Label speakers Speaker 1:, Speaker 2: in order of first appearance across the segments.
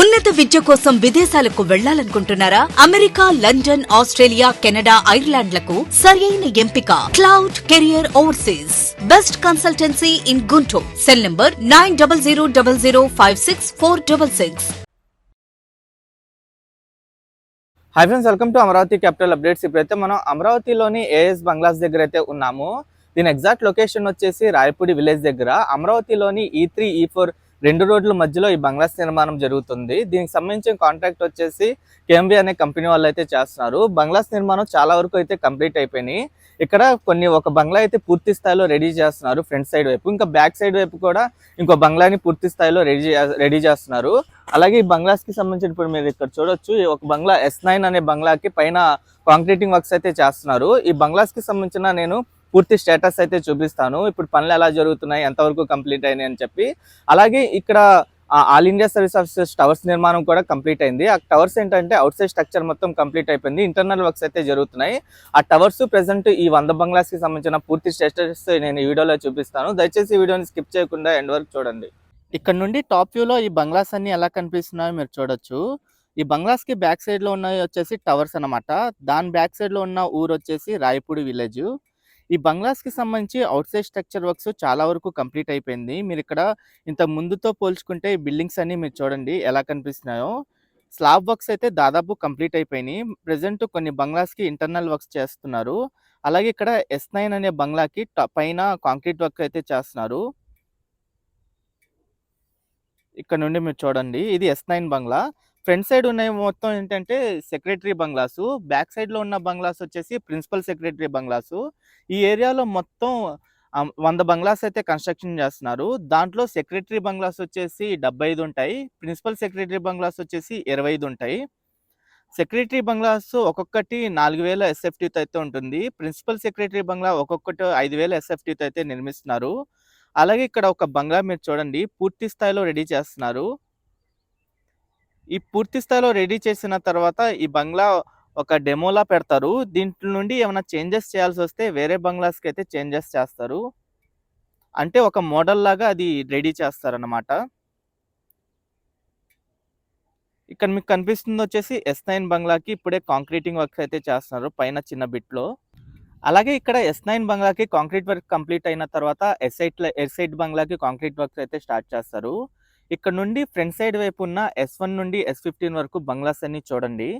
Speaker 1: ఉన్నత విద్య కోసం విదేశాలకు వెళ్ళాలనుకుంటున్నారా? అమెరికా లండన్ ఆస్ట్రేలియా కెనడా ఐర్లాండ్లకు సరియైన ఎంపిక. Cloud career overseas. Best consultancy in Guntur. Cell number nine double zero double zero five six four double six.
Speaker 2: Hi friends welcome to Amaravati capital updates ఇప్పుడైతే మనం అమరావతిలోని ఏఎస్ బంగ్లాస్ దగ్గర అయితే ఉన్నాము. దీని ఎగ్జాక్ట్ లొకేషన్ వచ్చేసి రాయపూడి విలేజ్ దగ్గర. అమరావతిలోని ఈ త్రీ ఈ ఫోర్ రెండు రోడ్ల మధ్యలో ఈ బంగ్లాస్ నిర్మాణం జరుగుతుంది. దీనికి సంబంధించిన కాంట్రాక్ట్ వచ్చేసి కేఎంబి అనే కంపెనీ వాళ్ళు అయితే చేస్తున్నారు. బంగ్లాస్ నిర్మాణం చాలా వరకు అయితే కంప్లీట్ అయిపోయినాయి. ఇక్కడ కొన్ని ఒక బంగ్లా అయితే పూర్తి స్థాయిలో రెడీ చేస్తున్నారు ఫ్రంట్ సైడ్ వైపు. ఇంకా బ్యాక్ సైడ్ వైపు కూడా ఇంకో బంగ్లాని పూర్తి స్థాయిలో రెడీ రెడీ చేస్తున్నారు. అలాగే ఈ బంగ్లాస్కి సంబంధించిన ఇప్పుడు మీరు ఇక్కడ చూడొచ్చు ఒక బంగ్లా ఎస్ నైన్ అనే బంగ్లాకి పైన కాంక్రీటింగ్ వర్క్స్ అయితే చేస్తున్నారు. ఈ బంగ్లాస్కి సంబంధించిన నేను పూర్తి స్టేటస్ అయితే చూపిస్తాను. ఇప్పుడు పనులు ఎలా జరుగుతున్నాయి ఎంతవరకు కంప్లీట్ అయినాయి అని చెప్పి. అలాగే ఇక్కడ all India service officers towers నిర్మాణం కూడా కంప్లీట్ అయింది. ఆ టవర్స్ ఏంటంటే అవుట్ సైడ్ స్ట్రక్చర్ మొత్తం కంప్లీట్ అయిపోయింది. ఇంటర్నల్ వర్క్స్ అయితే జరుగుతున్నాయి. ఆ టవర్స్ ప్రెసెంట్ ఈ వంద బంగ్లాస్కి సంబంధించిన పూర్తి స్టేటస్ నేను ఈ వీడియోలో చూపిస్తాను. దయచేసి ఈ వీడియోని స్కిప్ చేయకుండా ఎండ్ వరకు చూడండి. ఇక్కడ నుండి టాప్ వ్యూలో ఈ బంగ్లాస్ అన్ని ఎలా కనిపిస్తున్నాయో మీరు చూడొచ్చు. ఈ బంగ్లాస్కి బ్యాక్ సైడ్లో ఉన్నవి వచ్చేసి టవర్స్ అన్నమాట. దాని బ్యాక్ సైడ్లో ఉన్న ఊరు వచ్చేసి రాయపూడి విలేజ్. ఈ బంగ్లాస్కి సంబంధించి అవుట్ సైడ్ స్ట్రక్చర్ వర్క్స్ చాలా వరకు కంప్లీట్ అయిపోయింది. మీరు ఇక్కడ ఇంత ముందుతో పోల్చుకుంటే ఈ బిల్డింగ్స్ అన్నీ మీరు చూడండి ఎలా కనిపిస్తున్నాయో. స్లాబ్ వర్క్స్ అయితే దాదాపు కంప్లీట్ అయిపోయినాయి. ప్రజెంట్ కొన్ని బంగ్లాస్కి ఇంటర్నల్ వర్క్స్ చేస్తున్నారు. అలాగే ఇక్కడ ఎస్ నైన్ అనే బంగ్లాకి ట- పైన కాంక్రీట్ వర్క్ అయితే చేస్తున్నారు. ఇక్కడ నుండి మీరు చూడండి. ఇది ఎస్ నైన్ బంగ్లా. ఫ్రంట్ సైడ్ ఉన్నవి మొత్తం ఏంటంటే సెక్రటరీ బంగ్లాసు బ్యాక్ సైడ్లో ఉన్న బంగ్లాస్ వచ్చేసి ప్రిన్సిపల్ సెక్రటరీ బంగ్లాసు. ఈ ఏరియాలో మొత్తం వంద బంగ్లాస్ అయితే కన్స్ట్రక్షన్ చేస్తున్నారు. దాంట్లో సెక్రటరీ బంగ్లాస్ వచ్చేసి డెబ్బై ఐదు ఉంటాయి. ప్రిన్సిపల్ సెక్రటరీ బంగ్లాస్ వచ్చేసి ఇరవై ఐదు ఉంటాయి. సెక్రటరీ బంగ్లాస్ ఒక్కొక్కటి నాలుగు వేల ఎస్ఎఫ్టీతో అయితే ఉంటుంది. ప్రిన్సిపల్ సెక్రటరీ బంగ్లా ఒక్కొక్కటి ఐదు వేల ఎస్ఎఫ్టీతో అయితే నిర్మిస్తున్నారు. అలాగే ఇక్కడ ఒక బంగ్లా మీరు చూడండి పూర్తి స్థాయిలో రెడీ చేస్తున్నారు. ఈ పూర్తి స్థాయిలో రెడీ చేసిన తర్వాత ఈ బంగ్లా ఒక డెమోలా పెడతారు. దీంట్లో నుండి ఏమైనా చేంజెస్ చేయాల్సి వస్తే వేరే బంగ్లాస్కి అయితే చేంజెస్ చేస్తారు. అంటే ఒక మోడల్ లాగా అది రెడీ చేస్తారనమాట ఇక్కడ మీకు కనిపిస్తుంది వచ్చేసి ఎస్ నైన్ బంగ్లాకి ఇప్పుడే కాంక్రీటింగ్ వర్క్స్ అయితే చేస్తున్నారు పైన చిన్న బిట్లో. అలాగే ఇక్కడ ఎస్ నైన్ బంగ్లాకి కాంక్రీట్ వర్క్ కంప్లీట్ అయిన తర్వాత ఎస్ ఎయిట్ ఎస్ ఎయిట్ బంగ్లాకి కాంక్రీట్ వర్క్స్ అయితే స్టార్ట్ చేస్తారు. ఇక్కడ నుండి ఫ్రంట్ సైడ్ వైపు ఉన్న ఎస్ వన్ నుండి ఎస్ ఫిఫ్టీన్ వరకు బంగ్లాస్ అన్ని చూడండి.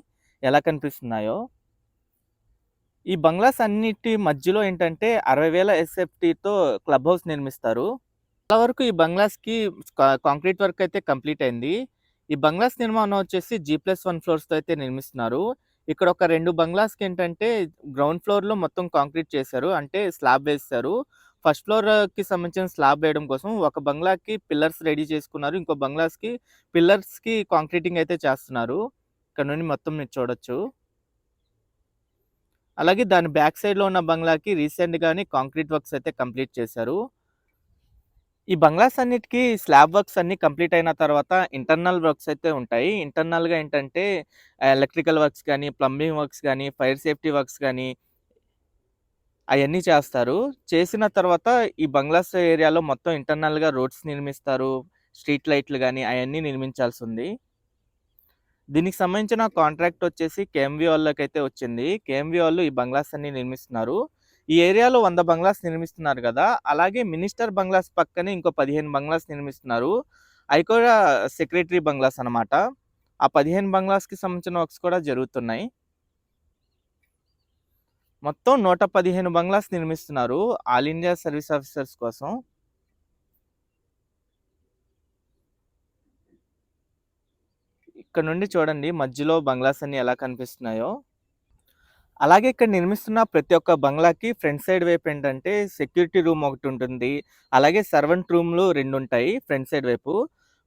Speaker 2: ఎలా కనిపిస్తున్నాయో. ఈ బంగ్లాస్ అన్నిటి మధ్యలో ఏంటంటే అరవై వేల ఎస్ఎఫ్టీతో క్లబ్ హౌస్ నిర్మిస్తారు. చాలా వరకు ఈ బంగ్లాస్కి కాంక్రీట్ వర్క్ అయితే కంప్లీట్ అయింది. ఈ బంగ్లాస్ నిర్మాణం వచ్చేసి జీ ప్లస్ వన్ ఫ్లోర్స్తో అయితే నిర్మిస్తున్నారు. ఇక్కడ ఒక రెండు బంగ్లాస్కి ఏంటంటే గ్రౌండ్ ఫ్లోర్లో మొత్తం కాంక్రీట్ చేశారు. అంటే స్లాబ్ వేస్తారు ఫస్ట్ ఫ్లోర్కి సంబంధించిన స్లాబ్ వేయడం కోసం ఒక బంగ్లాకి పిల్లర్స్ రెడీ చేసుకున్నారు. ఇంకో బంగ్లాస్కి పిల్లర్స్కి కాంక్రీటింగ్ అయితే చేస్తున్నారు. ఇక్కడ నుండి మొత్తం మీరు చూడొచ్చు. అలాగే దాని బ్యాక్ సైడ్లో ఉన్న బంగ్లాకి రీసెంట్గానే కాంక్రీట్ వర్క్స్ అయితే కంప్లీట్ చేశారు. ఈ బంగ్లాస్ అన్నిటికీ స్లాబ్ వర్క్స్ అన్ని కంప్లీట్ అయిన తర్వాత ఇంటర్నల్ వర్క్స్ అయితే ఉంటాయి. ఇంటర్నల్గా ఏంటంటే ఎలక్ట్రికల్ వర్క్స్ కానీ ప్లంబింగ్ వర్క్స్ కానీ ఫైర్ సేఫ్టీ వర్క్స్ కానీ అవన్నీ చేస్తారు. చేసిన తర్వాత ఈ బంగ్లాస్ ఏరియాలో మొత్తం ఇంటర్నల్గా రోడ్స్ నిర్మిస్తారు. స్ట్రీట్ లైట్లు కానీ అవన్నీ నిర్మించాల్సి ఉంది దీనికి సంబంధించిన కాంట్రాక్ట్ వచ్చేసి కేఎంవి వాళ్ళకి అయితే వచ్చింది. కేఎంవి వాళ్ళు ఈ బంగ్లాస్ అన్ని నిర్మిస్తున్నారు. ఈ ఏరియాలో వంద బంగ్లాస్ నిర్మిస్తున్నారు కదా! అలాగే మినిస్టర్ బంగ్లాస్ పక్కనే ఇంకో పదిహేను బంగ్లాస్ నిర్మిస్తున్నారు. అవి కూడా సెక్రటరీ బంగ్లాస్ అన్నమాట. ఆ పదిహేను బంగ్లాస్కి సంబంధించిన వర్క్స్ కూడా జరుగుతున్నాయి. మొత్తం నూట పదిహేను బంగ్లాస్ నిర్మిస్తున్నారు ఆల్ ఇండియా సర్వీస్ ఆఫీసర్స్ కోసం. ఇక్కడ నుండి చూడండి మధ్యలో బంగ్లాస్ అన్ని ఎలా కనిపిస్తున్నాయో. అలాగే ఇక్కడ నిర్మిస్తున్న ప్రతి ఒక్క బంగ్లాకి ఫ్రంట్ సైడ్ వైపు ఏంటంటే సెక్యూరిటీ రూమ్ ఒకటి ఉంటుంది. అలాగే సర్వెంట్ రూమ్లు రెండు ఉంటాయి ఫ్రంట్ సైడ్ వైపు.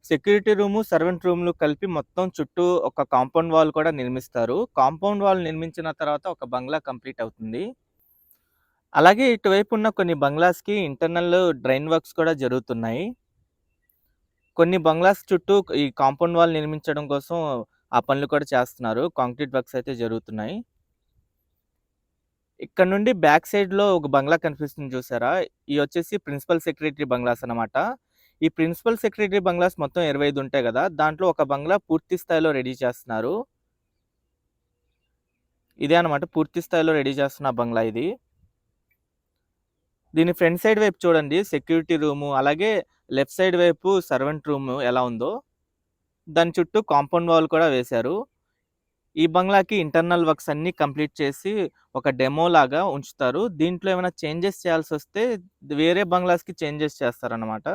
Speaker 2: సెక్యూరిటీ రూము సర్వెంట్ రూమ్లు కలిపి మొత్తం చుట్టూ ఒక కాంపౌండ్ వాల్ కూడా నిర్మిస్తారు. కాంపౌండ్ వాల్ నిర్మించిన తర్వాత ఒక బంగ్లా కంప్లీట్ అవుతుంది. అలాగే ఇటువైపు ఉన్న కొన్ని బంగ్లాస్కి ఇంటర్నల్ డ్రైన్ వర్క్స్ కూడా జరుగుతున్నాయి. కొన్ని బంగ్లాస్ చుట్టూ ఈ కాంపౌండ్ వాల్ నిర్మించడం కోసం ఆ పనులు కూడా చేస్తున్నారు. కాంక్రీట్ వర్క్స్ అయితే జరుగుతున్నాయి. ఇక్కడ నుండి బ్యాక్ సైడ్లో ఒక బంగ్లా కనిపిస్తుంది చూసారా? ఇది వచ్చేసి ప్రిన్సిపల్ సెక్రటరీ బంగ్లాస్ అన్నమాట. ఈ ప్రిన్సిపల్ సెక్రటరీ బంగ్లాస్ మొత్తం ఇరవై ఐదు ఉంటాయి కదా దాంట్లో ఒక బంగ్లా పూర్తి స్థాయిలో రెడీ చేస్తున్నారు. ఇదే అనమాట పూర్తి స్థాయిలో రెడీ చేస్తున్న బంగ్లా ఇది. దీని ఫ్రంట్ సైడ్ వైపు చూడండి సెక్యూరిటీ రూము అలాగే లెఫ్ట్ సైడ్ వైపు సర్వెంట్ రూమ్ ఎలా ఉందో. దాని చుట్టూ కాంపౌండ్ వాల్ కూడా వేశారు. ఈ బంగ్లాకి ఇంటర్నల్ వర్క్స్ అన్ని కంప్లీట్ చేసి ఒక డెమో లాగా ఉంచుతారు. దీంట్లో ఏమైనా చేంజెస్ చేయాల్సి వస్తే వేరే బంగ్లాస్కి చేంజెస్ చేస్తారన్నమాట.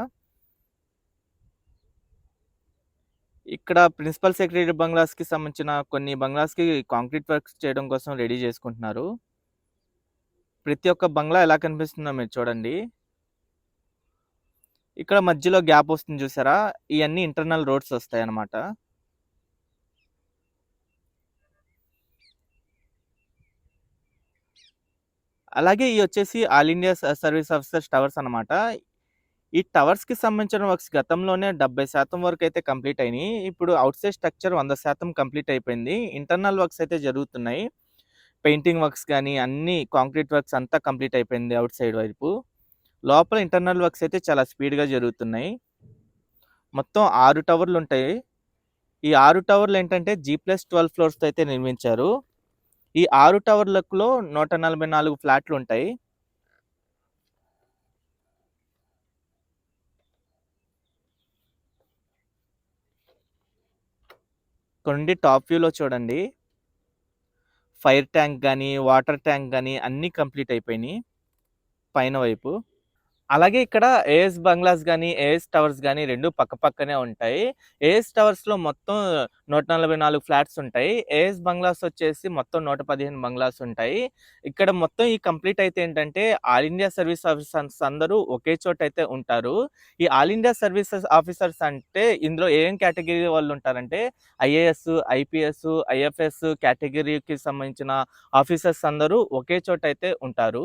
Speaker 2: ఇక్కడ ప్రిన్సిపల్ సెక్రటరీ బంగ్లాస్కి సంబంధించిన కొన్ని బంగ్లాస్కి కాంక్రీట్ వర్క్స్ చేయడం కోసం రెడీ చేసుకుంటున్నారు. ప్రతి ఒక్క బంగ్లా ఎలా కనిపిస్తుందో మీరు చూడండి. ఇక్కడ మధ్యలో గ్యాప్ వస్తుంది చూసారా? ఇవన్నీ ఇంటర్నల్ రోడ్స్ వస్తాయి అన్నమాట అలాగే ఇవి వచ్చేసి all India service officers towers అనమాట ఈ టవర్స్కి సంబంధించిన వర్క్స్ గతంలోనే డెబ్బై శాతం వరకు అయితే కంప్లీట్ అయినాయి. ఇప్పుడు అవుట్ సైడ్ స్ట్రక్చర్ వంద శాతం కంప్లీట్ అయిపోయింది. ఇంటర్నల్ వర్క్స్ అయితే జరుగుతున్నాయి. పెయింటింగ్ వర్క్స్ కానీ అన్ని కాంక్రీట్ వర్క్స్ అంతా కంప్లీట్ అయిపోయింది అవుట్ సైడ్ వైపు. లోపల ఇంటర్నల్ వర్క్స్ అయితే చాలా స్పీడ్గా జరుగుతున్నాయి. మొత్తం ఆరు టవర్లు ఉంటాయి. ఈ ఆరు టవర్లు ఏంటంటే జీ ప్లస్ ట్వెల్వ్ ఫ్లోర్స్తో అయితే నిర్మించారు. ఈ ఆరు టవర్లలో నూట నలభై నాలుగు ఫ్లాట్లు ఉంటాయి. కొన్ని టాప్ వ్యూలో చూడండి. ఫైర్ ట్యాంక్ కానీ వాటర్ ట్యాంక్ కానీ అన్నీ కంప్లీట్ అయిపోయినాయి. పైన వైపు. అలాగే ఇక్కడ ఏఎస్ బంగ్లాస్ కానీ ఏఎస్ టవర్స్ కానీ రెండు పక్క పక్కనే ఉంటాయి. ఏఎస్ టవర్స్లో మొత్తం నూట నలభై నాలుగు ఫ్లాట్స్ ఉంటాయి. ఏఎస్ బంగ్లాస్ వచ్చేసి మొత్తం నూట పదిహేను బంగ్లాస్ ఉంటాయి. ఇక్కడ మొత్తం ఈ కంప్లీట్ అయితే ఏంటంటే ఆల్ ఇండియా సర్వీస్ ఆఫీసర్స్ అందరూ ఒకే చోట అయితే ఉంటారు. ఈ ఆల్ ఇండియా సర్వీసెస్ ఆఫీసర్స్ అంటే ఇందులో ఏం కేటగిరీ వాళ్ళు ఉంటారంటే ఐఏఎస్ ఐపీఎస్ ఐఎఫ్ఎస్ కేటగిరీకి సంబంధించిన ఆఫీసర్స్ అందరూ ఒకే చోట అయితే ఉంటారు.